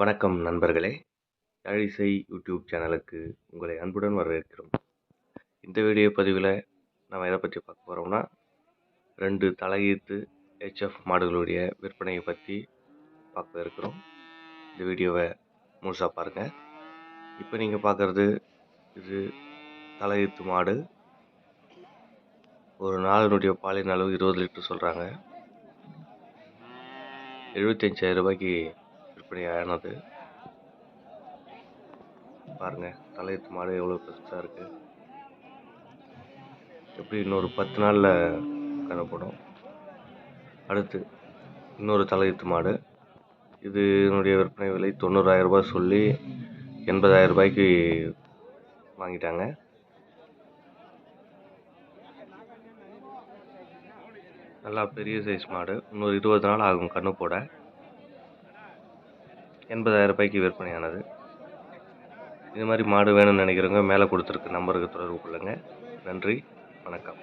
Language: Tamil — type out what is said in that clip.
வணக்கம் நண்பர்களே. தழிசை யூடியூப் சேனலுக்கு உங்களை அன்புடன் வரவேற்கிறோம். இந்த வீடியோ பதிவில் நம்ம எதை பற்றி பார்க்க போகிறோம்னா ரெண்டு தலையீத்து ஹெச்எஃப் மாடுகளுடைய விற்பனையை பற்றி பார்க்க இருக்கிறோம். இந்த வீடியோவை முழுசாக பாருங்கள் இப்போ நீங்கள் பார்க்குறது இது தலையீத்து மாடு. ஒரு நாளினுடைய பாலின் அளவு இருபது லிட்டர் சொல்கிறாங்க எழுபத்தஞ்சாயிரம் ரூபாய்க்கு விற்பனையானது பாருங்கள் தலையீத்து மாடு எவ்வளோ பெருசாக இருக்குது எப்படி இன்னொரு பத்து நாளில் காணப்படும். அடுத்து இன்னொரு தலையத்து மாடு. இது என்னுடைய விற்பனை விலை தொண்ணூறாயிரம் ரூபாய் சொல்லி எண்பதாயிரம் ரூபாய்க்கு வாங்கிட்டாங்க. நல்லா பெரிய சைஸ் மாடு. இன்னொரு இருபது நாள் ஆகும் கண்ணு போட. எண்பதாயிரம் ரூபாய்க்கு விற்பனையானது. இது மாதிரி மாடு வேணும்னு நினைக்கிறவங்க மேலே கொடுத்துருக்க நம்பருக்கு தொடர்பு கொள்ளுங்கள் நன்றி வணக்கம்.